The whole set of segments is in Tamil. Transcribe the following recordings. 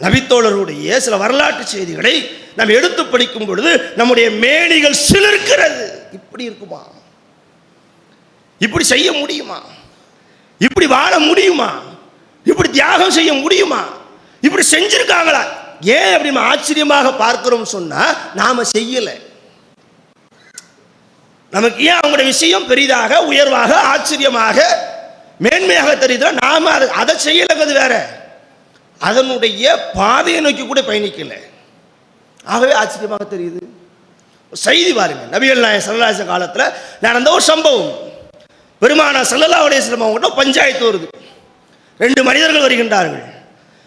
நபித்தோழருடைய சில வரலாற்று செய்திகளை நாம் எடுத்து படிக்கும் பொழுது நம்முடைய மேனிகள் சிலிர்க்கிறது. இப்படி இருக்குமா? இப்படி செய்ய முடியுமா? இப்படி வாழ முடியுமா? இப்படி தியாகம் செய்ய முடியுமா? இப்படி செஞ்சிருக்காங்களா? ஏன் அப்படி நம்ம ஆச்சரியமாக பார்க்கிறோம் சொன்னா நாம செய்யலை. நமக்கு ஏன் அவங்களோட விஷயம் பெரிதாக உயர்வாக ஆச்சரியமாக மேன்மையாக தெரியுதா நாம அதை அதை செய்யலைங்கிறது வேற. அதனுடைய பாதையை நோக்கி கூட பயணிக்கல. ஆகவே ஆச்சரியமாக தெரியுது. செய்தி பாருங்க. நபிகள் நாயக சல்லாச காலத்தில் நடந்த ஒரு சம்பவம். பெருமானா சல்லல்லா அலையம் அவங்ககிட்ட பஞ்சாயத்து வருது. ரெண்டு மனிதர்கள் வருகின்றார்கள்.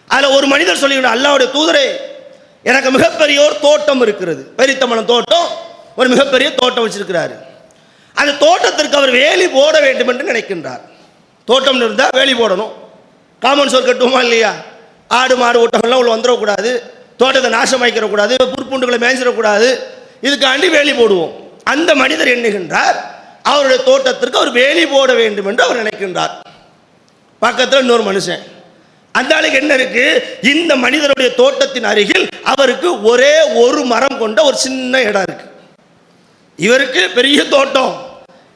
அதில் ஒரு மனிதர் சொல்லுகிறார் அல்லாவுடைய தூதரே எனக்கு மிகப்பெரிய ஒரு தோட்டம் இருக்கிறது. பெரித்தமலம் தோட்டம் ஒரு மிகப்பெரிய தோட்டம் வச்சிருக்கிறாரு. அந்த தோட்டத்திற்கு அவர் வேலி போட வேண்டும் என்று நினைக்கின்றார். தோட்டம் இருந்தால் வேலி போடணும். காமன் சோர் கட்டுவோமா இல்லையா? ஆடு மாடு ஓட்டங்கள்லாம் உள்ள வந்துடக்கூடாது தோட்டத்தை நாசமாக்கிடக்கூடாது புற்புண்டுகளை மேய்ச்சிடக்கூடாது இதுக்காண்டி வேலி போடுவோம். அந்த மனிதர் எண்ணுகின்றார் அவருடைய தோட்டத்திற்கு அவர் வேலி போட வேண்டும் என்று அவர் நினைக்கின்றார். பக்கத்தில் இன்னொரு மனுஷன். அந்த ஆளுக்கு என்ன இருக்கு? இந்த மனிதருடைய தோட்டத்தின் அருகில் அவருக்கு ஒரே ஒரு மரம் கொண்ட ஒரு சின்ன இடம் இருக்கு. இவருக்கு பெரிய தோட்டம்.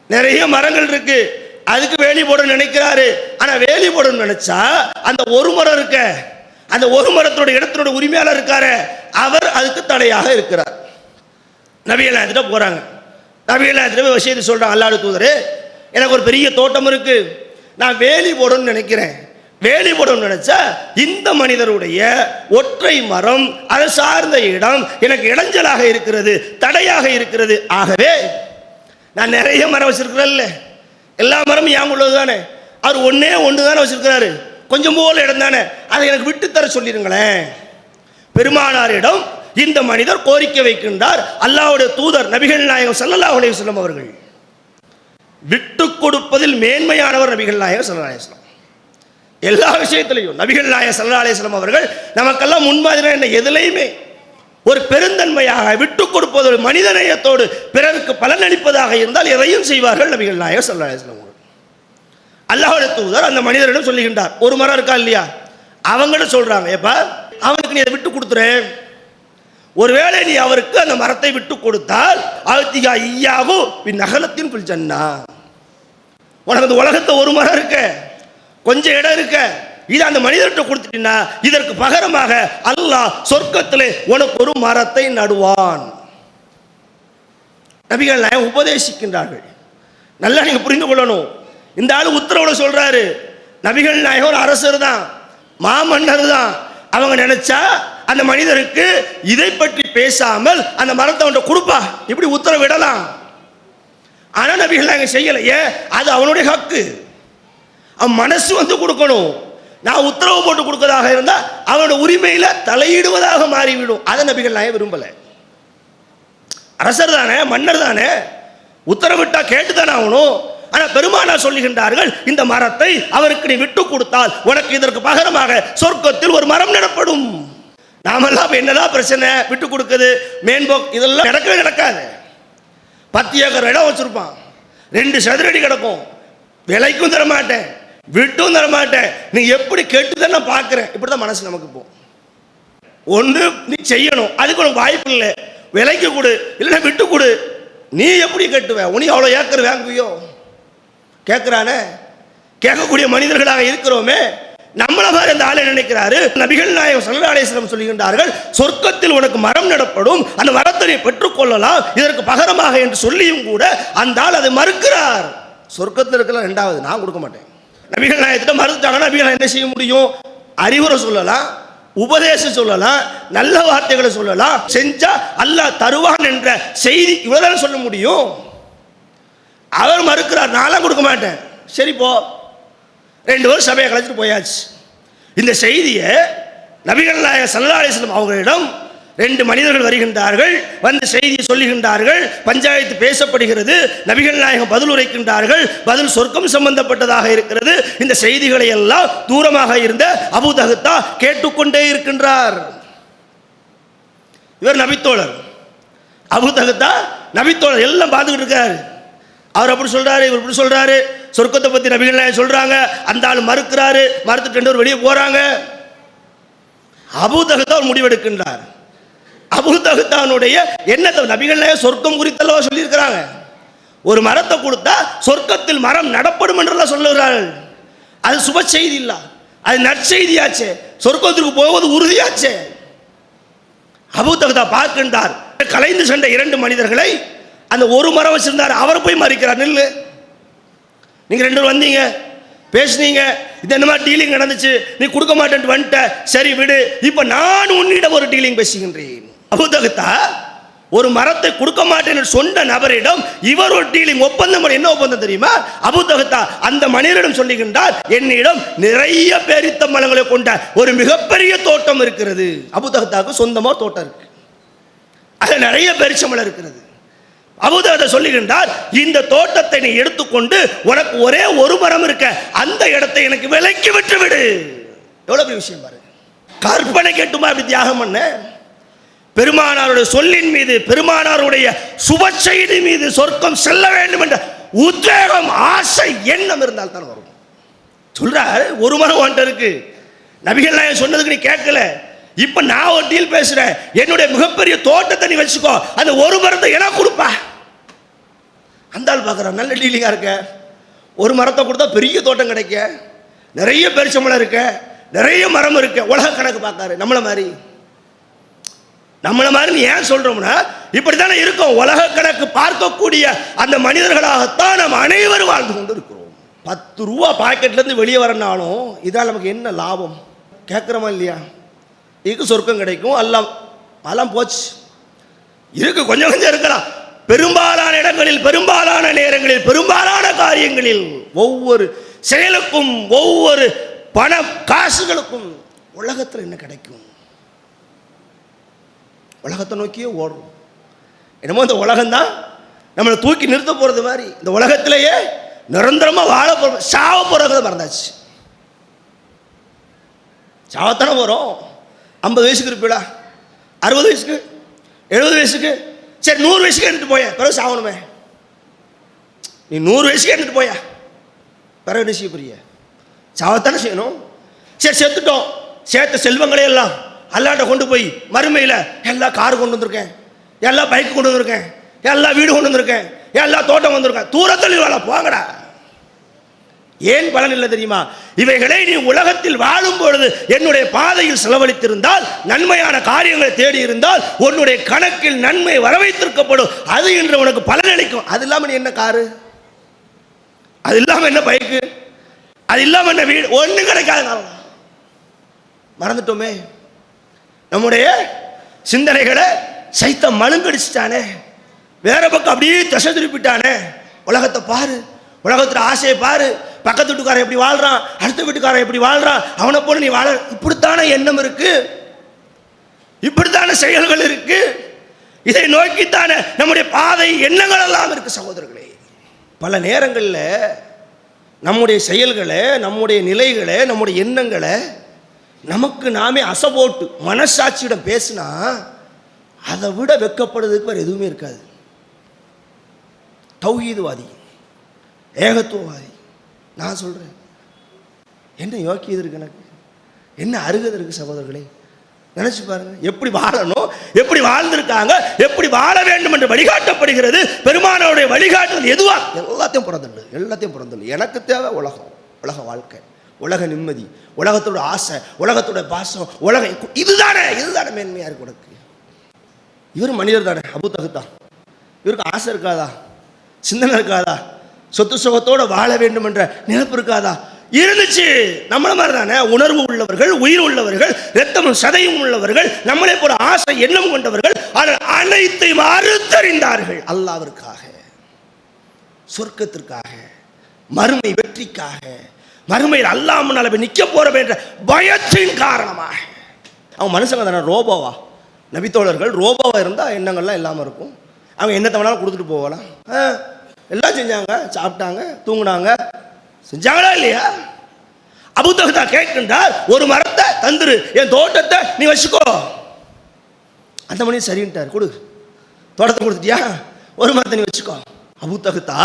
நிறைய மரங்கள் இருக்கு. அதுக்கு வேலி போட நினைக்கிறாரு. ஆனா வேலி போடணும்னு நினைச்சா அந்த ஒரு மரம் இருக்க. அந்த ஒரு மரத்தோட இடத்தினோட உரிமையாளர் இருக்காரு அவர் அதுக்கு தடையாக இருக்கிறார். நபியலாத்திட்ட போறாங்க. நபியலாத்திட்ட போய் விஷயத்தை சொல்றாங்க அல்லாடு தூதரே எனக்கு ஒரு பெரிய தோட்டம் இருக்கு. நான் வேலி போடணும்னு நினைக்கிறேன். வேலி போடணும்னு நினைச்சா இந்த மனிதருடைய ஒற்றை மரம் அதை சார்ந்த இடம் எனக்கு இடைஞ்சலாக இருக்கிறது தடையாக இருக்கிறது. ஆகவே நான் நிறைய மரம் வச்சிருக்கிறேன்ல. எல்லா மரமும் ஏன் உள்ளது தானே அவர் ஒன்னே ஒன்று தானே வச்சிருக்கிறாரு. கொஞ்சம் போல இடம் தானே? அதை எனக்கு விட்டுத்தர தர சொல்லிருங்களேன். பெருமானாரிடம் இந்த மனிதர் கோரிக்கை வைக்கின்றார். அல்லாவுடைய தூதர் நபிகள் நாயகம் ஸல்லல்லாஹு அலைஹி செல்லும் அவர்கள். விட்டு கொடுப்பதில் மேன்மையானவர் நபிகள் நாயகம் ஸல்லல்லாஹு அலைஹி எல்லா விஷயத்திலையும் நபிகள் நாயகம் ஸல்லல்லாஹு அலைஹி அவர்கள் நமக்கெல்லாம் முன்மாதிரி என்ன? எதுலையுமே. ஒரு பெருந்தன்மையாக விட்டு கொடுப்பதோடு மனிதநேயத்தோடு பிறருக்கு பலனளிப்பதாக இருந்தால் எதையும் செய்வார்கள் நபிகள் நாயகம் ஸல்லல்லாஹு அலைஹி அல்லாஹோட தூதர் அந்த மனிதரிடம் சொல்லுகின்றார். ஒரு மரம் இருக்கா இல்லையா? அவங்கள்ட்ட சொல்றாங்க ஏப்பா அவனுக்கு நீ அதை விட்டு கொடுத்துறேன் ஒருவேளை நீ அவருக்கு அந்த மரத்தை விட்டு கொடுத்தால் ஆழ்த்திகா ஐயாவோ பின் நகலத்தின் புல் சன்னா உனக்கு அந்த உலகத்தை ஒரு மரம் இருக்க கொஞ்சம் இடம் இருக்க இது அந்த மனிதர்கிட்ட கொடுத்துட்டீங்கன்னா இதற்கு பகரமாக அல்லாஹ் சொர்க்கத்திலே உனக்கு ஒரு மரத்தை நடுவான். நபிகள் நான் உபதேசிக்கின்றார்கள். நல்லா நீங்கள் புரிந்து கொள்ளணும். இந்த ஆளு உத்தரவுல சொல்றாரு. நபிகள் நாயகம் ஒரு அரசர் தான் மாமன்னர் தான். அவங்க நினைச்சா அந்த மனிதருக்கு இதை பற்றி பேசாமல் அந்த மரத்தை அவன்கிட்ட கொடுப்பா. இப்படி உத்தரவிடலாம் ஆனால் நபிகள் நாங்கள் செய்யலையே அது அவனுடைய ஹக்கு. அவன் மனசு வந்து கொடுக்கணும். நான் உத்தரவு போட்டு கொடுக்கறதாக இருந்தால் அவனோட உரிமையில் தலையிடுவதாக மாறிவிடும். அதை நபிகள் நாயகம் விரும்பலை. அரசர் தானே மன்னர் தானே உத்தரவிட்டா கேட்டுதானே ஆகணும். ஆனால் பெருமானா சொல்லுகின்றார்கள் இந்த மரத்தை அவருக்கு நீ விட்டு கொடுத்தால் உனக்கு இதற்கு பகரமாக சொர்க்கத்தில் ஒரு மரம் நடப்படும். நாமெல்லாம் என்னதான் பிரச்சனை? விட்டு கொடுக்குது. மேன்போக் இதெல்லாம் நடக்கவே நடக்காது. பத்து ஏக்கர் இடம் வச்சுருப்பான். ரெண்டு சதுரடி கிடக்கும். விலைக்கும் தரமாட்டேன். விட்டும் தரமாட்டேன். நீ எப்படி கேட்டுதான் நான் பார்க்குறேன். இப்படி தான் மனசு நமக்கு இப்போ ஒன்று நீ செய்யணும். அதுக்கு உனக்கு வாய்ப்பு இல்லை. விலைக்கு கொடு. இல்லைன்னா விட்டு கொடு. நீ எப்படி கட்டுவேன் உனி அவ்வளோ ஏக்கர் வாங்குவியோ? கேட்குறானே கேட்கக்கூடிய மனிதர்களாக இருக்கிறோமே. நம்மள மாதிரி அந்த ஆளை நினைக்கிறாரு. நபிகள் நாயகம் சல்லா அலிஸ்லம் சொல்லுகின்றார்கள் சொர்க்கத்தில் உனக்கு மரம் நடப்படும் அந்த மரத்தை நீ பெற்றுக்கொள்ளலாம் இதற்கு பகரமாக என்று சொல்லியும் கூட அந்த ஆள் அதை மறுக்கிறார். சொர்க்கத்தில் இருக்கலாம் ரெண்டாவது நான் கொடுக்க மாட்டேன். நபிகள் நாயகத்திட்ட மறுத்துட்டாங்கன்னா நபிகள் என்ன செய்ய முடியும்? அறிவுரை சொல்லலாம் உபதேசம் சொல்லலாம் நல்ல வார்த்தைகளை சொல்லலாம் செஞ்சா அல்லாஹ் தருவான் என்ற செய்தி இவ்வளவுதான் சொல்ல முடியும்? மறுக்கிறார். நான்லாம் கொடுக்க மாட்டேன். சரி போ. ரெண்டு பேரும் சபையை கலைச்சிட்டு போயாச்சு. இந்த செய்தியை நபிகள் நாயக சல்லா அலிஸ்லம் அவர்களிடம் ரெண்டு மனிதர்கள் வருகின்றார்கள் வந்து செய்தியை சொல்லுகின்றார்கள் பஞ்சாயத்து பேசப்படுகிறது நபிகள் நாயகம் பதில் உரைக்கின்றார்கள் பதில் சொர்க்கம் சம்பந்தப்பட்டதாக இருக்கிறது. இந்த செய்திகளை எல்லாம் தூரமாக இருந்த அபு தகுத்தா கேட்டுக்கொண்டே இருக்கின்றார். இவர் நபித்தோழர். அபு தகுத்தா நபித்தோழர் எல்லாம் பார்த்துக்கிட்டு இருக்காரு. அவர் அப்படி சொல்றாரு இவர் இப்படி சொல்றாரு. சொர்க்கத்தை பத்தி நபிகள் நாயகம் சொல்றாங்க. அந்த ஆள் மறுக்கிறாரு. மறுத்துட்டு ரெண்டு வெளியே போறாங்க. அபூதகத்தா ஒரு முடிவெடுக்கின்றார். அபூதகத்தானுடைய எண்ணத்தை நபிகளே சொர்க்கம் குறித்தல்லவா சொல்லியிருக்கிறாங்க. ஒரு மரத்தை கொடுத்தா சொர்க்கத்தில் மரம் நடப்படும் என்றெல்லாம் சொல்லுகிறார்கள். அது சுப செய்தி இல்ல. அது நற்செய்தியாச்சே. சொர்க்கத்திற்கு போவது உறுதியாச்சே. அபூதகதா பார்க்கின்றார். கலைந்து சென்ற இரண்டு மனிதர்களை அந்த ஒரு மரம் வச்சிருந்தார் அவர் போய் மறிக்கிறார். நில்லு. நீங்க ரெண்டு பேரும் வந்தீங்க. பேசுனீங்க. இது என்னமா டீலிங் நடந்துச்சு? நீ கொடுக்க மாட்டேன்ட்டு வந்துட்ட. சரி விடு. இப்போ நான் உன்னிடம் ஒரு டீலிங் பேசுகின்றேன். அபுதகத்தா ஒரு மரத்தை கொடுக்க மாட்டேன் சொன்ன நபரிடம் இவர் ஒரு டீலிங் ஒப்பந்தம் என்ன ஒப்பந்தம் தெரியுமா? அபுதகத்தா அந்த மனிதரிடம் சொல்லுகின்றார் என்னிடம் நிறைய பேரித்த மலங்களை கொண்ட ஒரு மிகப்பெரிய தோட்டம் இருக்கிறது. அபுதகத்தாவுக்கு சொந்தமாக தோட்டம் இருக்கு. அதில் நிறைய பெருச்சமலம் இருக்கிறது. அபுதாத சொல்லுகின்றார் இந்த தோட்டத்தை நீ எடுத்துக்கொண்டு உனக்கு ஒரே ஒரு மரம் இருக்க அந்த இடத்தை எனக்கு விலைக்கு விட்டு விடு எவ்வளவு பெரிய விஷயம் பாரு. கற்பனை கேட்டுமா அப்படி தியாகம் பண்ண? பெருமானாருடைய சொல்லின் மீது பெருமானாருடைய சுப செய்தி மீது சொர்க்கம் செல்ல வேண்டும் என்ற உத்வேகம் ஆசை எண்ணம் இருந்தால் தான் வரும். சொல்றார் ஒரு மரம் உன்கிட்ட இருக்கு. நபிகள் நாயகம் சொன்னதுக்கு நீ கேட்கல. இப்ப நான் ஒரு டீல் பேசுறேன். என்னுடைய மிகப்பெரிய தோட்டத்தை நீ வச்சுக்கோ. அந்த ஒரு மரத்தை எனக்கு கொடுப்பா. அந்த ஆள் பார்க்குறான் நல்ல டீலிங்காக இருக்க. ஒரு மரத்தை கொடுத்தா பெரிய தோட்டம் கிடைக்க. நிறைய பெருச்சம்பளம் இருக்க. நிறைய மரம் இருக்க. உலக கணக்கு பார்க்காரு. நம்மள மாதிரி. நம்மள மாதிரி நீ ஏன் சொல்றோம்னா இப்படித்தானே இருக்கும். உலக கணக்கு பார்க்கக்கூடிய அந்த மனிதர்களாகத்தான் நம்ம அனைவரும் வாழ்ந்து கொண்டு இருக்கிறோம் பத்து ரூபா பாக்கெட்ல இருந்து வெளியே வரனாலும் இதால் நமக்கு என்ன லாபம்? கேட்குறோமா இல்லையா? இதுக்கு சொர்க்கம் கிடைக்கும் எல்லாம் அதெல்லாம் போச்சு. இருக்கு கொஞ்சம் கொஞ்சம் இருக்கலாம். பெரும்பாலான இடங்களில் பெரும்பாலான நேரங்களில் பெரும்பாலான காரியங்களில் ஒவ்வொரு செயலுக்கும் ஒவ்வொரு பண காசுகளுக்கும் உலகத்தில் என்ன கிடைக்கும்? உலகத்தை நோக்கியே ஓடுறோம். என்னமோ இந்த உலகம்தான் நம்மளை தூக்கி நிறுத்த போகிறது மாதிரி. இந்த உலகத்திலேயே நிரந்தரமாக வாழ போகிற சாவ போகிறத மறந்தாச்சு. சாவத்தானே போகிறோம் ஐம்பது வயசுக்கு இருப்பீடா. அறுபது வயசுக்கு எழுபது வயசுக்கு சரி நூறு வயசுக்கு எடுத்துட்டு போய பிறகு சாகணுமே. நீ நூறு வயசுக்கு எடுத்துட்டு போயா. பிறகு என்ன செய்ய புரிய சாவத்தானே செய்யணும். சரி செத்துட்டோம். சேர்த்த செல்வங்களே எல்லாம் அல்லாட்ட கொண்டு போய் மறுமையில் எல்லா கார் கொண்டு வந்திருக்கேன். எல்லா பைக் கொண்டு வந்திருக்கேன். எல்லா வீடு கொண்டு வந்திருக்கேன். எல்லா தோட்டம் வந்திருக்கேன். தூரத்தில் வேலை போங்கடா. ஏன் பலன் இல்லை தெரியுமா? இவைகளை நீ உலகத்தில் வாழும் பொழுது என்னுடைய பாதையில் செலவழித்திருந்தால் நன்மையான காரியங்களை தேடி இருந்தால் உன்னுடைய கணக்கில் நன்மை வரவைத்திருக்கப்படும். அது இன்று உனக்கு பலன் அளிக்கும். அது இல்லாமல் நீ என்ன காரு? அது இல்லாமல் என்ன பைக்கு? அது இல்லாமல் என்ன வீடு? ஒன்றும் கிடைக்காது மறந்துட்டோமே. நம்முடைய சிந்தனைகளை சைத்தம் மழுங்கடிச்சிட்டானே. வேற பக்கம் அப்படியே திசை திருப்பிட்டானே. உலகத்தை பாரு. உலகத்தில் ஆசையை பாரு. பக்கத்து வீட்டுக்காரன் எப்படி வாழ்றான்? அடுத்த வீட்டுக்காரன் எப்படி வாழ்றான்? அவனை போல நீ வாழ. இப்படித்தான எண்ணம் இருக்கு. இப்படித்தான செயல்கள் இருக்கு. இதை நோக்கித்தானே நம்முடைய பாதை எண்ணங்கள் எல்லாம் இருக்கு சகோதரர்களே. பல நேரங்களில் நம்முடைய செயல்களை நம்முடைய நிலைகளை நம்முடைய எண்ணங்களை நமக்கு நாமே அசபோட்டு மனசாட்சியிடம் பேசினா அதை விட வெக்கப்படுறதுக்கு வேறு எதுவுமே இருக்காது. தௌஹீதுவாதி. ஏகத்துவவாதி. நான் சொல்கிறேன் என்ன யோக்கியது இருக்கு எனக்கு? என்ன அருகதை இருக்கு சகோதரர்களே? நினச்சி பாருங்க. எப்படி வாழணும்? எப்படி வாழ்ந்திருக்காங்க? எப்படி வாழ வேண்டும் என்று வழிகாட்டப்படுகிறது? பெருமானோடைய வழிகாட்டுதல் எதுவாக எல்லாத்தையும் பிறந்தல்லு எல்லாத்தையும் பிறந்தல்லு எனக்கு தேவை உலகம். உலக வாழ்க்கை. உலக நிம்மதி. உலகத்தோட ஆசை. உலகத்தோட பாசம். உலக இதுதானே. இதுதானே மேன்மையாக இருக்கு உனக்கு. இவர் மனிதர் தானே. அபு தகுத்தான் இவருக்கு ஆசை இருக்காதா? சிந்தனை இருக்காதா? சொத்து சுகத்தோடு வாழ வேண்டும் என்ற நினைப்பு இருக்காதா? இருந்துச்சு. நம்மள மாதிரி தானே உணர்வு உள்ளவர்கள் உயிர் உள்ளவர்கள் ரத்தமும் சதையும் உள்ளவர்கள் நம்மளை போல ஆசை எண்ணம் கொண்டவர்கள் ஆனால் அனைத்தையும் அறுத்தறிந்தார்கள். அல்லாவிற்காக சொர்க்கத்திற்காக மறுமை வெற்றிக்காக மறுமையில் அல்லாமல் முன்னால் நிற்க போறோம் என்ற பயத்தின் காரணமாக. அவன் மனுஷங்க தானே? ரோபோவா? நபித்தோழர்கள் ரோபோவா இருந்தால் எண்ணங்கள்லாம் இல்லாமல் இருக்கும். அவங்க என்ன வேணாலும் கொடுத்துட்டு போகலாம். ஆ, எல்லாம் செஞ்சாங்க சாப்பிட்டாங்க தூங்கினாங்க. செஞ்சாங்களா இல்லையா? அபுத்தகதா கேட்கின்றார் ஒரு மரத்தை தந்துரு என் தோட்டத்தை நீ வச்சுக்கோ. அந்த மணி சரின்ட்டார் கொடு. தோட்டத்தை கொடுத்துட்டியா? ஒரு மரத்தை நீ வச்சுக்கோ. அபுத்தகுத்தா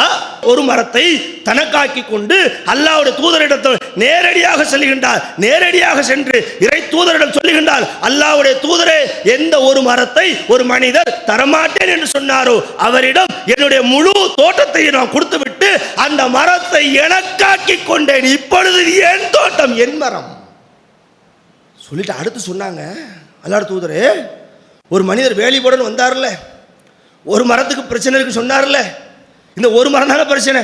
ஒரு மரத்தை தனக்காக்கி கொண்டு அல்லாவுடைய தூதரிடத்தில் நேரடியாக செல்கின்றார். நேரடியாக சென்று இறை தூதரிடம் சொல்லுகின்றார் அல்லாவுடைய தூதரே எந்த ஒரு மரத்தை ஒரு மனிதர் தரமாட்டேன் என்று சொன்னாரோ அவரிடம் என்னுடைய முழு தோட்டத்தை நான் கொடுத்துவிட்டு அந்த மரத்தை எனக்காக்கி கொண்டேன் இப்பொழுது என் தோட்டம் என் மரம். சொல்லிட்டு அடுத்து சொன்னாங்க அல்லாட தூதரே ஒரு மனிதர் வேலிபுடன் வந்தார்ல ஒரு மரத்துக்கு பிரச்சனை இருக்கு சொன்னார்ல இந்த ஒரு மரம் தானே பிரச்சனை?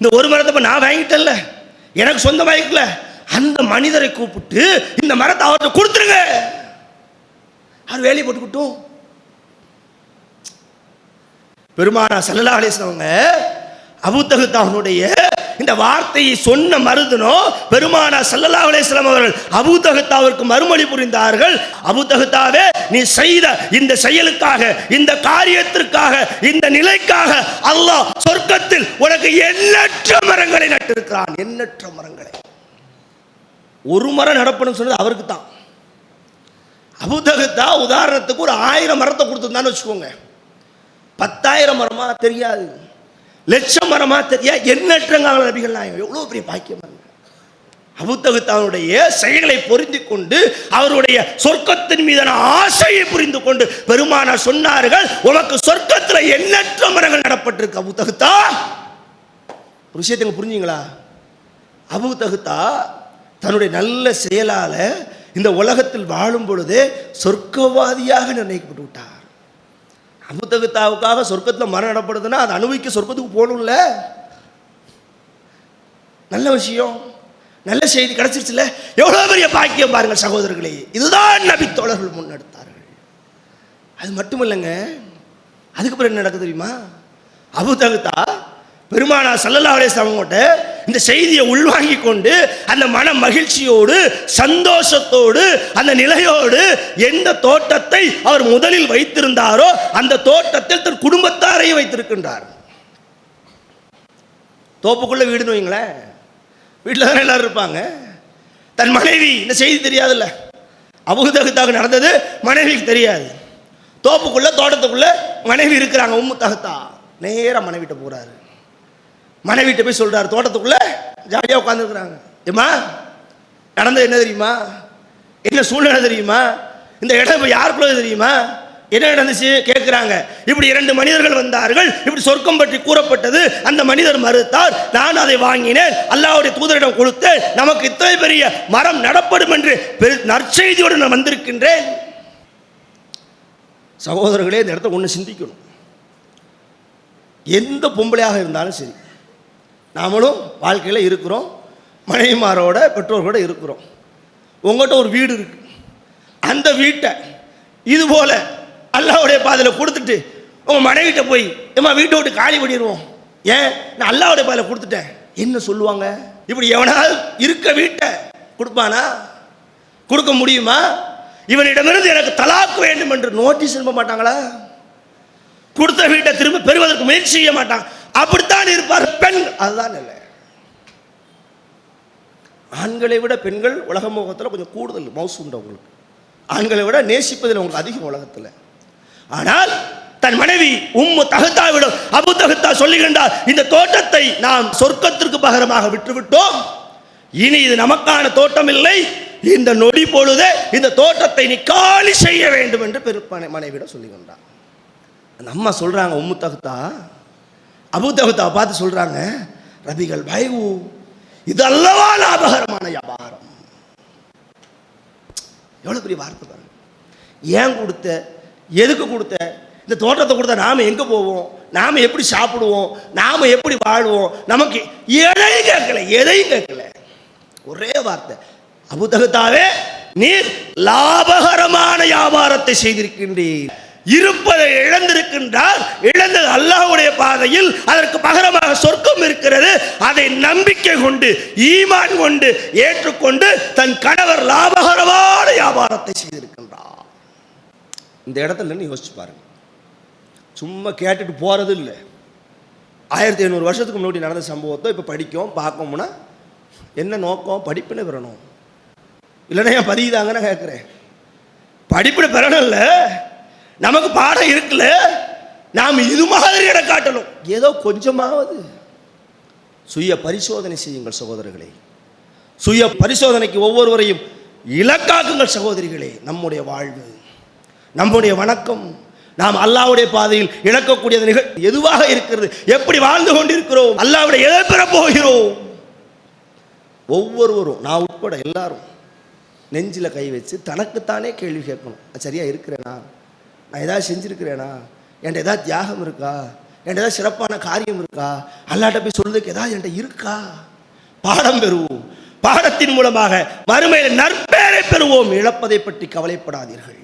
இந்த ஒரு மரத்தை இப்போ நான் வாங்கிட்டேன்ல. எனக்கு சொந்தமாயிக்கல அந்த மனிதரை கூப்பிட்டு இந்த மரத்தை அவர்கிட்ட கொடுத்துருங்க. அவர் வேலையை போட்டுக்கிட்டும். பெருமானா சல்லல்லா அவங்க அபுத்தகுத்தாவனுடைய இந்த வார்த்தையை சொன்ன மருதுனோ பெருமானா சல்லல்லா அலேஸ்லாம் அவர்கள் அபுதகத்தாவிற்கு மறுமொழி புரிந்தார்கள். அபுதகத்தாவே நீ செய்த இந்த செயலுக்காக இந்த காரியத்திற்காக இந்த நிலைக்காக அல்லாஹ் சொர்க்கத்தில் உனக்கு எண்ணற்ற மரங்களை நட்டிருக்கிறான். எண்ணற்ற மரங்களை. ஒரு மரம் நடப்பணும் சொன்னது அவருக்கு தான். அபுதகுத்தா உதாரணத்துக்கு ஒரு ஆயிரம் மரத்தை கொடுத்துருந்தான்னு வச்சுக்கோங்க. பத்தாயிரம் மரமா தெரியாது. லட்சம் மரமா தெரியா? எண்ணற்றங்கால நபிகள் நாயகம். எவ்வளவு பெரிய பாக்கியம் அபுத்தகுத்தானுடைய செயல்களை பொருந்தி கொண்டு அவருடைய சொர்க்கத்தின் மீதான ஆசையை புரிந்து கொண்டு பெருமானார் சொன்னார்கள் உனக்கு சொர்க்கத்தில் எண்ணற்ற மரங்கள் நடப்பட்டிருக்கு அபுத்தகுத்தா. ஒரு விஷயத்தை இங்க புரிஞ்சுங்களா? அபுதகுத்தா தன்னுடைய நல்ல செயலால இந்த உலகத்தில் வாழும் பொழுது சொர்க்கவாதியாக நிர்ணயிக்கப்பட்டு விட்டார் அபுதகுத்தாவுக்காக சொர்க்கத்தில் மரம் நடப்படுதுன்னா அதை அனுபவிக்க சொர்க்கத்துக்கு போகணும்ல? நல்ல விஷயம். நல்ல செய்தி கிடைச்சிருச்சுல? எவ்வளோ பெரிய பாக்கியம் பாருங்கள் சகோதரர்களே. இதுதான் நபி தோழர்கள் முன்னெடுத்தார்கள். அது மட்டும் இல்லைங்க அதுக்கு பிறகு என்ன நடக்குது தெரியுமா? அபுதகுத்தா பெருமானா சல்லல்லா அலிஸ்லாமோட்ட இந்த செய்தியை உள்வாங்கி கொண்டு அந்த மன மகிழ்ச்சியோடு சந்தோஷத்தோடு அந்த நிலையோடு எந்த தோட்டத்தை அவர் முதலில் வைத்திருந்தாரோ அந்த தோட்டத்தில் தன் குடும்பத்தாரையும் வைத்திருக்கின்றார். தோப்புக்குள்ள வீடுன்னு வைங்களேன். வீட்டில் தானே எல்லாரும் இருப்பாங்க. தன் மனைவி இந்த செய்தி தெரியாதுல்ல. அபுதகுத்தாக நடந்தது மனைவிக்கு தெரியாது. தோப்புக்குள்ள தோட்டத்துக்குள்ள மனைவி இருக்கிறாங்க உம்மு தகத்தா நேராக மனைவிட்ட போகிறாரு மனைவிட்ட போய் சொல்றாரு தோட்டத்துக்குள்ள ஜாலியாக உட்காந்துருக்குறாங்க ஏம்மா நடந்தது என்ன தெரியுமா? என்ன சூழ்நிலை தெரியுமா? இந்த இடம் இப்போ யாருக்குள்ளது தெரியுமா? என்ன நடந்துச்சு? கேட்குறாங்க இப்படி இரண்டு மனிதர்கள் வந்தார்கள். இப்படி சொர்க்கம் பற்றி கூறப்பட்டது. அந்த மனிதர் மறுத்தார் நான் அதை வாங்கினேன். அல்லாவுடைய தூதரிடம் கொடுத்து நமக்கு இத்தனை பெரிய மரம் நடப்படும் என்று பெரு நற்செய்தியோடு நான் வந்திருக்கின்றேன். சகோதரர்களே இந்த இடத்த ஒன்று சிந்திக்கணும். எந்த பொம்பளையாக இருந்தாலும் சரி நாமளும் வாழ்க்கையில் இருக்கிறோம். மனைவிமாரோட பெற்றோர்களோட இருக்கிறோம். உங்கள்கிட்ட ஒரு வீடு இருக்கு. அந்த வீட்டை இது போல அல்லாவுடைய பாதையில் கொடுத்துட்டு உங்கள் மனைவிட்ட போய் ஏமா வீட்டை விட்டு காலி பண்ணிடுவோம் ஏன்? நான் அல்லாவுடைய பாதையில் கொடுத்துட்டேன். என்ன சொல்லுவாங்க? இப்படி எவனாவது இருக்க வீட்டை கொடுப்பானா? கொடுக்க முடியுமா? இவனிடமிருந்து எனக்கு தலாக்கு வேண்டும் என்று நோட்டீஸ் அனுப்ப மாட்டாங்களா? கொடுத்த வீட்டை திரும்ப பெறுவதற்கு முயற்சி செய்ய மாட்டான். அப்படித்தான் இருப்பார். பெண் அதுதான் இல்லை ஆண்களை விட பெண்கள் உலக முகத்தில் கொஞ்சம் கூடுதல் மவுசு உண்டு அவங்களுக்கு. ஆண்களை விட நேசிப்பதில் அவங்களுக்கு அதிகம் உலகத்தில். ஆனால் தன் மனைவி உம்மு தகுத்தாவிடம் அபு தகுத்தா சொல்லுகின்றார் இந்த தோட்டத்தை நாம் சொர்க்கத்திற்கு பகரமாக விட்டுவிட்டோம் இனி இது நமக்கான தோட்டம் இல்லை இந்த நொடி பொழுதே இந்த தோட்டத்தை நீ காலி செய்ய வேண்டும் என்று பெரு மனைவிடம் சொல்லுகின்றார். அந்த அம்மா சொல்றாங்க உம்மு தகுத்தா அபு பார்த்து சொல்கிறாங்க ரபிகள் பயவு இது அல்லவா லாபகரமான வியாபாரம். எவ்வளோ பெரிய வார்த்தை பாருங்க. ஏன் கொடுத்த எதுக்கு கொடுத்த? இந்த தோட்டத்தை கொடுத்தா நாம எங்கே போவோம்? நாம எப்படி சாப்பிடுவோம்? நாம எப்படி வாழ்வோம்? நமக்கு எதையும் கேட்கல எதையும் கேட்கல. ஒரே வார்த்தை அபுதகத்தாவே நீர் லாபகரமான வியாபாரத்தை செய்திருக்கின்றீர். இருப்பதை இழந்திருக்கின்றார். இழந்தது அல்லாஹ்வுடைய பாதையில் அதற்கு பகரமாக சொர்க்கம் இருக்கிறது. அதை நம்பிக்கை கொண்டு ஈமான் கொண்டு ஏற்றுக்கொண்டு தன் கணவர் லாபகரமான வியாபாரத்தை செய்திருக்கின்றார். இந்த இடத்துல யோசிச்சு பாருங்க. சும்மா கேட்டுட்டு போறது இல்லை. ஆயிரத்தி ஐநூறு வருஷத்துக்கு முன்னாடி நடந்த சம்பவத்தை இப்போ படிக்கும் பார்க்கோம்னா என்ன நோக்கம்? படிப்பில் பெறணும். இல்லைன்னா ஏன் பதியுதாங்க கேட்குறேன் கேட்குறேன் பெறணும் இல்லை. நமக்கு பாடம் இருக்குல்ல நாம் இது மாதிரி இடம் காட்டணும். ஏதோ கொஞ்சமாவது சுய பரிசோதனை செய்யுங்கள் சகோதரர்களே. சுய பரிசோதனைக்கு ஒவ்வொருவரையும் இலக்காக்குங்கள் சகோதரிகளே நம்முடைய வாழ்வு நம்முடைய வணக்கம் நாம் அல்லாவுடைய பாதையில் இழக்கக்கூடிய நிகழ் எதுவாக இருக்கிறது எப்படி வாழ்ந்து கொண்டிருக்கிறோம் அல்லாவுடைய எதை பெறப் போகிறோம். ஒவ்வொருவரும் நான் உட்பட எல்லாரும் நெஞ்சில் கை வச்சு தனக்குத்தானே கேள்வி கேட்கணும். சரியா இருக்கிறேனா? நான் ஏதாவது செஞ்சுருக்கிறேனா? என்கிட்ட ஏதாவது தியாகம் இருக்கா? என்கிட்ட ஏதாவது சிறப்பான காரியம் இருக்கா? அல்லாட்ட போய் சொல்றதுக்கு ஏதாவது என்கிட்ட இருக்கா? பாடம் பெறுவோம். பாடத்தின் மூலமாக மறுமையில் நற்பெயரை பெறுவோம். இழப்பதை பற்றி கவலைப்படாதீர்கள்.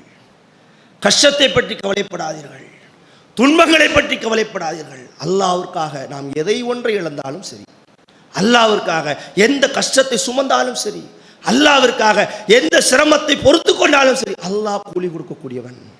கஷ்டத்தை பற்றி கவலைப்படாதீர்கள். துன்பங்களை பற்றி கவலைப்படாதீர்கள். அல்லாவிற்காக நாம் எதை ஒன்றை இழந்தாலும் சரி. அல்லாவிற்காக எந்த கஷ்டத்தை சுமந்தாலும் சரி. அல்லாவிற்காக எந்த சிரமத்தை பொறுத்து கொண்டாலும் சரி. அல்லாஹ் கூலி கொடுக்கக்கூடியவன்.